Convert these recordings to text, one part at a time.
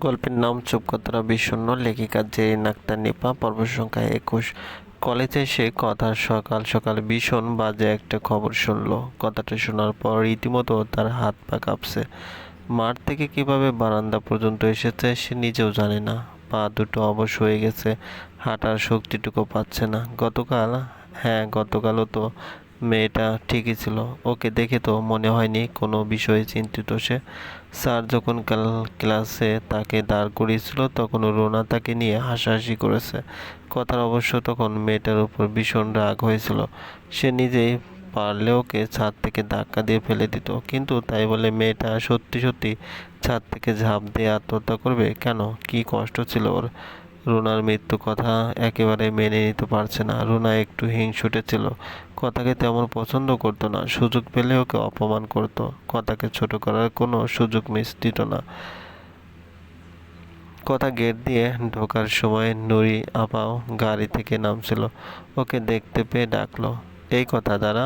গল্পের নাম চুপকতরা বিষণ্ণ। লেখিকা জেরিন আক্তার নিপা, পর্ব সংখ্যা একুশ। কলেজে এসে কথার সকাল সকাল ভীষণ বাজে একটা খবর শুনলো। কথাটা শোনার পর রীতিমতো তার হাত পা কাঁপছে। মাঠ থেকে কীভাবে বারান্দা পর্যন্ত এসেছে সে নিজেও জানে না। পা দুটো অবশ হয়ে গেছে, হাঁটার শক্তিটুকু পাচ্ছে না। গতকাল হ্যাঁ গতকালও তো মেয়েটা ঠিকই ছিল। ওকে দেখে তো মনে হয়নি কোনো বিষয়ে চিন্তিত সে। স্যার যখন কাল ক্লাসে তাকে দাঁড় করিয়েছিল, তখন রোনা তাকে নিয়ে হাসাহাসি করেছে। কথার অবশ্য তখন মেয়েটার উপর ভীষণ রাগ হয়েছিল। সে নিজেই পারলে ওকে ছাদ থেকে ধাক্কা দিয়ে ফেলে দিত। কিন্তু তাই বলে মেয়েটা সত্যি সত্যি ছাদ থেকে ঝাঁপ দিয়ে আত্মহত্যা করবে? কেন? কি কষ্ট ছিল ওর? রুনার মৃত্যু কথা একেবারে মেনে নিতে পারছে না। রুনা একটু হিংসুটে ছিল। কথাকে তেমন পছন্দ করতো না, সুযোগ পেলে ওকে অপমান করত। কথাকে ছোট করার কোনো সুযোগ মিস দিত না। কথা গেট দিয়ে ঢোকার সময় নুরি আপাও গাড়ি থেকে নামছিল। ওকে দেখতে পেয়ে ডাকলো, এই কথা দ্বারা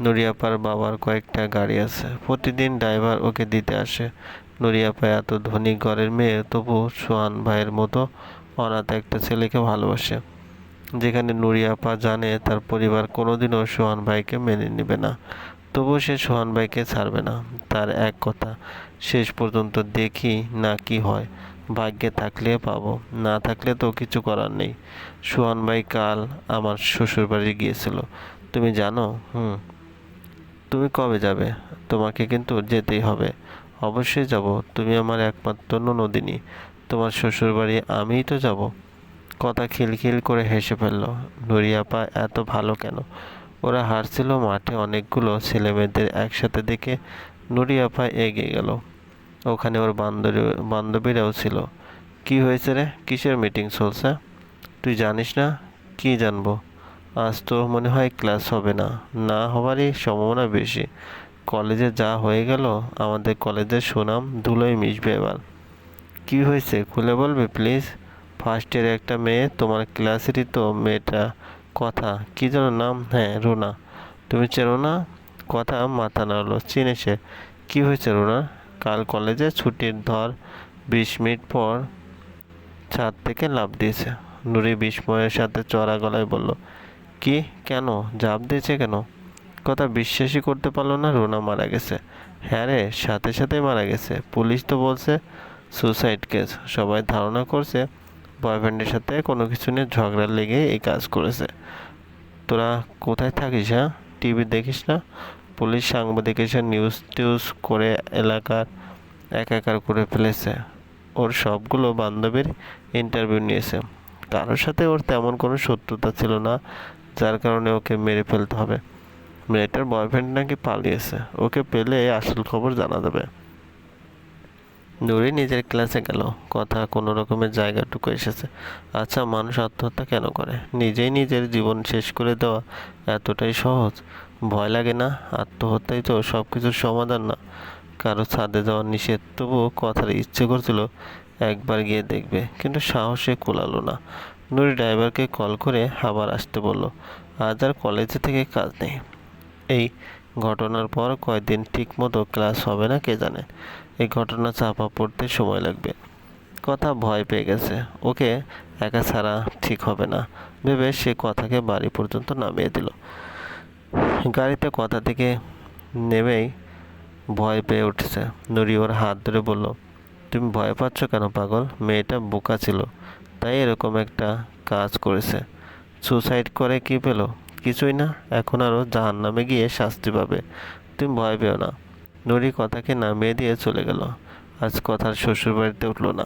নুরিয়াপার বাবার কয়েকটা গাড়ি আছে। প্রতিদিন ড্রাইভার ওকে দিতে আসে। নুরিয়াপা এত ধনী ঘরের মেয়ে, তবু সোহান ভাইয়ের মতো অনাথ একটা ছেলেকে ভালোবাসে। যেখানে নুরিয়াপা জানে তার পরিবার কোনোদিনও সোহান ভাইকে মেনে নেবে না। তবুও সে সোহান ভাইকে ছাড়বে না। তার এক কথা, শেষ পর্যন্ত দেখি না কি হয়। ভাগ্যে থাকলে পাবো, না থাকলে তো কিছু করার নেই। সোহান ভাই কাল আমার শ্বশুরবাড়ি গিয়েছিল। তুমি জানো? হুম। তুমি কবে যাবে? তোমাকে কিন্তু যেতেই হবে। অবশ্যই যাব। তুমি আমার একমাত্র নদিনী তোমার শ্বশুরবাড়ি আমিই তো যাব। কথা খিলখিল করে হেসে ফেলল। নুরিয়াপা এত ভালো কেন? ওরা হারছিল মাঠে অনেকগুলো ছেলেমেয়েদের একসাথে দেখে নুরিয়াপা এগিয়ে গেল। ওখানে ওর বান্ধবী, বান্ধবীরাও ছিল। কি হয়েছে রে? কিসের মিটিং চলছে? তুই জানিস না? কি জানব? আজ তো মনে হয় ক্লাস হবে না। না হওয়ারই সম্ভাবনা বেশি। কলেজে যা হয়ে গেল, আমাদের কলেজের সুনাম ধুলোয় মিশবে এবার। কি হয়েছে? খুলে বলবে প্লিজ ফার্স্ট ইয়ারে একটা মেয়ে, তোমার ক্লাসেরই তো মেয়েটা। কথা, কি যেন নাম? হ্যাঁ রুনা। তুমি চেনো না? কথা মাথা নাড়লো, চিনে সে। কী হয়েছে রুনা? কাল কলেজে ছুটির ধর, বিশ মিনিট পর ছাদ থেকে লাফ দিয়েছে। নুরি বিস্ময়ের সাথে চড়া গলায় বলল, কি? কেন? জাপ দিয়েছে কেন? কথা বিশ্বাসই করতে পারল না, রুনা মারা গেছে। হ্যাঁ রে, সাথে সাথে মারা গেছে। পুলিশ তো বলছে সুসাইড কেস সবাই ধারণা করছে বয়ফ্রেন্ডের সাথে কোনো কিছু নিয়ে ঝগড়া লেগে এই কাজ করেছে। তোরা কোথায় থাকিস হ্যাঁ? টিভি দেখিস না? পুলিশ সাংবাদিক এসে নিউজ টিউজ করে এলাকার একাকার করে ফেলেছে। ওর সবগুলো বান্ধবীর ইন্টারভিউ নিয়েছে। কারোর সাথে ওর তেমন কোনো শত্রুতা ছিল না, যার কারণে ওকে মেরে ফেলতে হবে। মেয়েটার বয়ফ্রেন্ড নাকি পালিয়েছে? ওকে পেলে আসল খবর জানা যাবে। নুরি নিজের ক্লাসে গেল। কথা কোনো রকমের জায়গাটুকু এসেছে। আচ্ছা মানুষ আত্মহত্যা কেন করে? নিজেই নিজের জীবন শেষ করে দেওয়া এতটাই সহজ। ভয় লাগে না? আত্মহত্যাই তো সব কিছুর সমাধান না। কারও ছাদে যাওয়ার নিষেধ, তবুও কথার ইচ্ছে করছিল একবার গিয়ে দেখবে, কিন্তু সাহসে কোলালো না। নুরি ড্রাইভারকে কল করে আবার আসতে বলল, আজ আর কলেজে থেকে কাজ নেই। এই ঘটনার পর কয়েকদিন ঠিক মতো ক্লাস হবে না কে জানে। এই ঘটনা চাপা পড়তে সময় লাগবে। কথা ভয় পেয়ে গেছে। ওকে একা ছাড়া ঠিক হবে না। ভেবে সে কথাকে বাড়ি পর্যন্ত নামিয়ে দিল। গাড়িতে কথা থেকে নেমেই ভয় পেয়ে উঠেছে। নুরি ওর হাত ধরে বলল, তুমি ভয় পাচ্ছ কেন পাগল? মেয়েটা বোকা ছিল। তাই এরকম একটা কাজ করেছে। সুসাইড করে কি পেল? কিছুই না, এখন আরও জাহান নামে গিয়ে শাস্তি পাবে। তুমি ভয় পেও না। নুরি কথাকে নামিয়ে দিয়ে চলে গেল। আজ কথার শ্বশুর বাড়িতে উঠল না।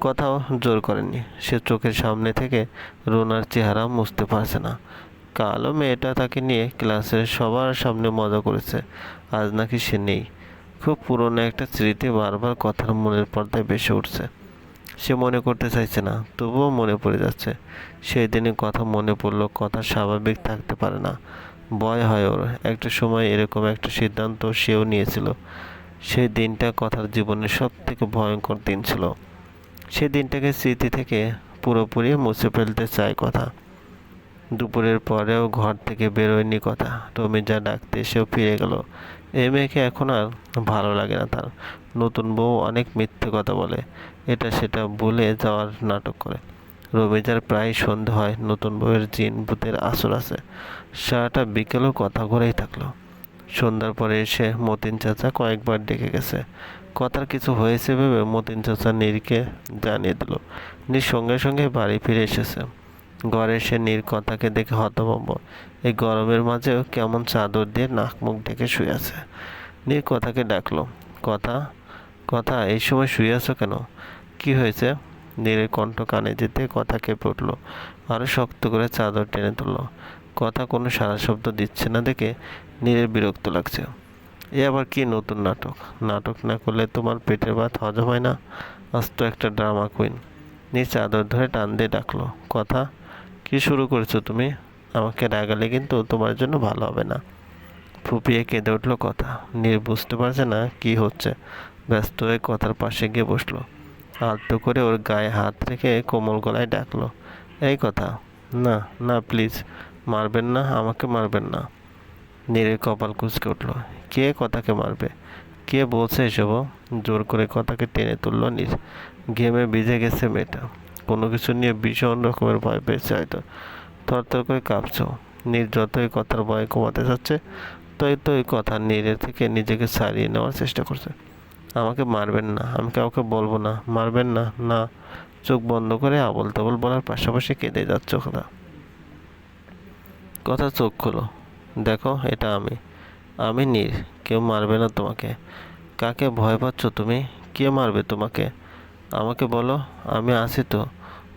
কথাও জোর করেনি। সে চোখের সামনে থেকে রোনার চেহারা মুছতে পারছে না। কালো মেয়েটা তাকে নিয়ে ক্লাসের সবার সামনে মজা করেছে। আজ নাকি সে নেই। খুব পুরনো একটা স্মৃতি বারবার কথার মনের পর্দায় বেসে উঠছে। সে মনে করতে চাইছে না, তবুও মনে পড়ে যাচ্ছে। সেই দিনই কথা মনে পড়ল, কথা স্বাভাবিক থাকতে পারে না। ভয় হয় ওর, একটা সময় এরকম একটা সিদ্ধান্ত সেও নিয়েছিল। সেই দিনটা কথার জীবনের সব থেকে ভয়ঙ্কর দিন ছিল। সেই দিনটাকে স্মৃতি থেকে পুরোপুরি মুছে ফেলতে চায় কথা। দুপুরের পরেও ঘর থেকে বেরোয়নি কথা। রমিজা ডাকতে এসেও ফিরে গেল। এই মেয়েকে এখন আর ভালো লাগে না তার। নতুন বউ অনেক মিথ্যে কথা বলে। এটা সেটা ভুলে যাওয়ার নাটক করে। রবিজার প্রায় সন্ধে হয়, নতুন বউয়ের জিন ভূতের আসর আছে। সারাটা বিকেলও কথা ঘুরেই থাকল। সন্ধ্যার পরে এসে মতিন চাচা কয়েকবার ডেকে গেছে। কথার কিছু হয়েছে ভেবে মতিন চাচা নীরকে জানিয়ে দিল, নীর সঙ্গে সঙ্গে বাড়ি ফিরে এসেছে। ঘরে এসে নীর কথাকে দেখে হতভম্ব। এই গরমের মাঝেও কেমন চাদর দিয়ে নাক মুখ ঢেকে শুয়ে আছে। নীর কথাকে ডাকলো, কথা কথা এই সময় শুয়ে আছো কেন? কি হয়েছে? নীরের কণ্ঠ কানে যেতে কথা কেঁপে উঠল। আরও শক্ত করে চাদর টেনে তুললো। কথা কোনো সারা শব্দ দিচ্ছে না দেখে নীরের বিরক্ত লাগছে। এ আবার কি নতুন নাটক? নাটক না করলে তোমার পেটের ভাত হজম হয় না? আস্ত একটা ড্রামা কুইন। নীর চাদর ধরে টান দিয়ে ডাকলো, কথা? কি শুরু করেছ তুমি? আমাকে রাগালে কিন্তু তোমার জন্য ভালো হবে না। ফুপিয়ে কেঁদে উঠল কথা। নীর বুঝতে পারছে না কি হচ্ছে। ব্যস্ত হয়ে কথার পাশে গিয়ে বসল। আলতো করে ওর গায়ে হাত রেখে কোমল গলায় ডাকলো। এই কথা। না না, প্লিজ। মারবেন না, আমাকে মারবেন না। নীরের কপাল কুচকে উঠল। কে কথাকে মারবে? কে বলছে এসব? জোর করে কথাকে টেনে তুললো নীর। ঘেমে ভিজে গেছে মেয়েটা। কোনো কিছু নিয়ে ভীষণ রকমের ভয় পেয়েছে হয়তো। তর থরথর করে কাঁপছো। নীর যতই কথার ভয় কমাতে চাচ্ছে তই তো ওই কথা নীরের থেকে নিজেকে সারিয়ে নেওয়ার চেষ্টা করছে। আমাকে মারবেন না, আমি কাউকে বলব না, মারবেন না না। চোখ বন্ধ করে আবল তাবল বলার পাশাপাশি কেঁদে যাচ্ছ কথা কথা চোখ খোলো। দেখো, এটা আমি। আমি নীর, কেউ মারবে না তোমাকে। কাকে ভয় পাচ্ছ তুমি? কে মারবে তোমাকে? আমাকে বলো, আমি আছি তো।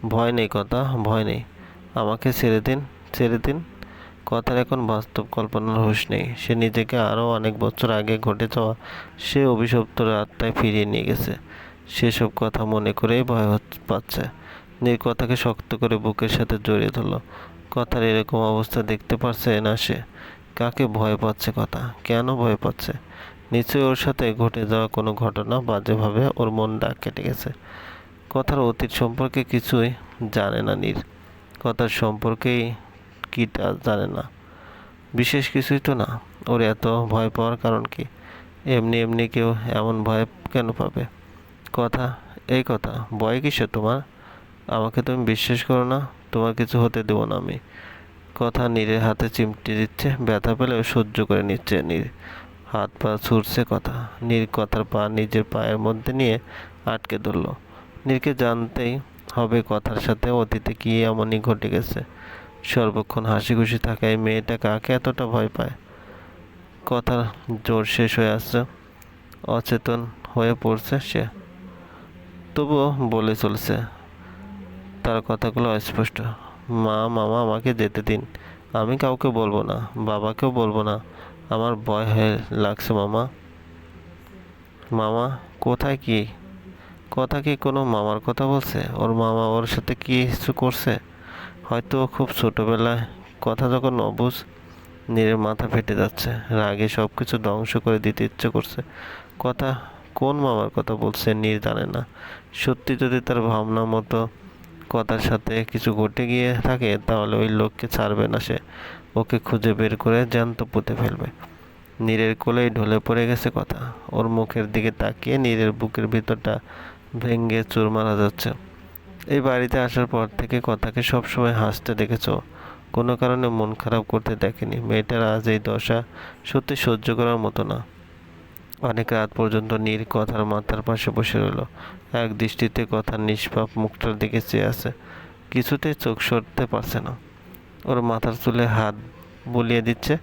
ভয় নেই কথা, ভয় নেই। আমাকে ছেড়ে দিন ছেড়ে দিন। কথার এখন বাস্তব কল্পনার হুঁশ নেই। সে নিজেকে আরও অনেক বছর আগে ঘটে যাওয়া সে অভিশপ্ত রাতটায় ফিরিয়ে নিয়ে গেছে। সেসব কথা মনে করেই ভয় পাচ্ছে। নীর কথাকে শক্ত করে বুকের সাথে জড়িয়ে ধরলো। কথার এরকম অবস্থা দেখতে পারছে না সে। কাকে ভয় পাচ্ছে কথা? কেন ভয় পাচ্ছে? নিশ্চয়ই ওর সাথে ঘটে যাওয়া কোনো ঘটনা বাজেভাবে ওর মন ডাক কেটে গেছে। কথার অতীত সম্পর্কে কিছুই জানে না নীর। কথার সম্পর্কেই কিটা জানে না। বিশেষ কিছুই তো না। ওর এত ভয় পাওয়ার কারণ কি? এমনি এমনি কেউ এমন ভয় কেন পাবে? কথা, এই কথা, ভয় কিসে তোমার? আমাকে তুমি বিশ্বাস করো না, তোমার কিছু হতে দেবো না আমি। কথা নীরের হাতে চিমটি দিচ্ছে, ব্যথা পেলেও সহ্য করে নিচ্ছে নীর। হাত পা ছুটছে কথা। নীর কথার পা নিজের পায়ের মধ্যে নিয়ে আটকে ধরলো। নীরকে জানতেই হবে কথার সাথে অতীতে কি এমনই ঘটে গেছে। সর্বক্ষণ হাসি খুশি থাকা এই মেয়েটা কাকে এতটা ভয় পায়? কথার জোর শেষ হয়ে আসছে। অচেতন হয়ে পড়ছে সে। তবুও বলে চলছে। তার কথাগুলো অস্পষ্ট। মা, মামা, আমাকে যেতে দিন। আমি কাউকে বলব না, বাবাকেও বলব না। আমার ভয় হয়ে লাগছে, মামা। মামা, কোথায় কি? কথা কি কোনো মামার কথা বলছে? ওর মামা ওর সাথে কি কিছু করছে? হয়তো খুব ছোটোবেলায় কথা যখন অবুঝ নীরের মাথা ফেটে যাচ্ছে, রাগে সব কিছু ধ্বংস করে দিতে ইচ্ছে করছে। কথা কোন মামার কথা বলছে নীর জানে না। সত্যি যদি তার ভাবনা মতো কথার সাথে কিছু ঘটে গিয়ে থাকে, তাহলে ওই লোককে ছাড়বে না সে। ওকে খুঁজে বের করে জ্যান্ত পুঁতে ফেলবে। নীরের কোলেই ঢলে পড়ে গেছে কথা। ওর মুখের দিকে তাকিয়ে নীরের বুকের ভিতরটা ভেঙ্গে চুর মারা যাচ্ছে। এই বাড়িতে আসার পর থেকে কথাকে সবসময় হাসতে দেখেছ। কোনো কারণে মন খারাপ করতে দেখেনি। মেয়েটার আজ এই দশা সত্যি সহ্য করার মতো না। অনেক রাত পর্যন্ত নীর কথার মাথার পাশে বসে রইল। এক দৃষ্টিতে কথার নিষ্পাপ মুখটার দিকে চেয়ে আছে। কিছুতেই চোখ সরতে পারছে না। ওর মাথার চুলে হাত বুলিয়ে দিচ্ছে।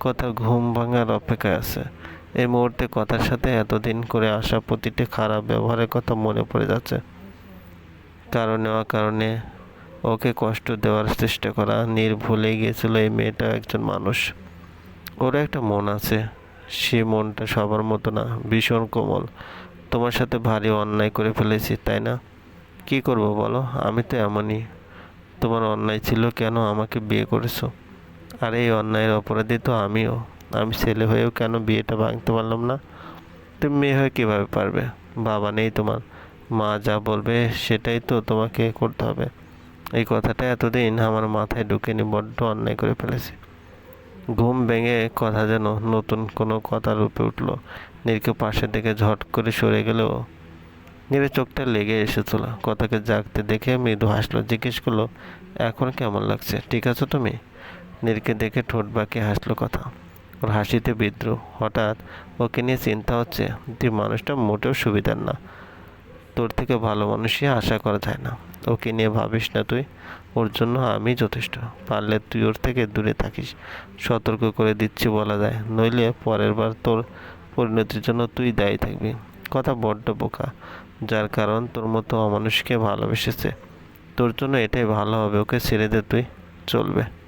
কথার ঘুম ভাঙার অপেক্ষায় আছে। এই মুহূর্তে কথার সাথে এতদিন করে আসা প্রতিটি খারাপ ব্যবহারের কথা মনে পড়ে যাচ্ছে। কারণে কারণে ওকে কষ্ট দেওয়ার চেষ্টা করা নীর ভুলে গিয়েছিল এই মেয়েটা একজন মানুষ। ওর একটা মন আছে। সে মনটা সবার মতো না, ভীষণ কোমল। তোমার সাথে ভারী অন্যায় করে ফেলেছি, তাই না? কি করব বলো? আমি তো এমনই। তোমার অন্যায় ছিল কেন আমাকে বিয়ে করেছ? আর এই অন্যায়ের অপরাধী তো আমিও। আমি ছেলে হয়েও কেন বিয়েটা ভাঙতে পারলাম না? তুমি মেয়ে হয়ে কীভাবে পারবে? বাবা নেই তোমার। মা যা বলবে সেটাই তো তোমাকে করতে হবে। এই কথাটা এতদিন আমার মাথায় ঢুকেনি, বড্ড অন্যায় করে ফেলেছি। ঘুম ভেঙে কথা যেন নতুন কোনো কথা রূপে উঠল। নীরকে পাশে দেখে ঝট করে সরে গেলেও নীরের চোখটা লেগে এসেছিল। কথাকে জাগতে দেখে মৃদু হাসলো, জিজ্ঞেস করল, এখন কেমন লাগছে? ঠিক আছো তুমি? নীরকে দেখে ঠোঁট বাঁকে হাসলো কথা। ওর হাসিতে বিদ্রোহ হঠাৎ ওকে নিয়ে চিন্তা হচ্ছে তুই মানুষটা মোটেও সুবিধার না। তোর থেকে ভালো মানুষই আশা করা যায় না। ওকে নিয়ে ভাবিস না তুই। ওর জন্য আমি যথেষ্ট। পারলে তুই ওর থেকে দূরে থাকিস। সতর্ক করে দিচ্ছি বলা যায়। নইলে পরের বার তোর পরিণতির জন্য তুই দায়ী থাকবি। কথা বড্ড বোকা। যার কারণ তোর মতো অমানুষকে ভালোবেসেছে। তোর জন্য এটাই ভালো হবে। ওকে ছেড়ে দে তুই। চলবে।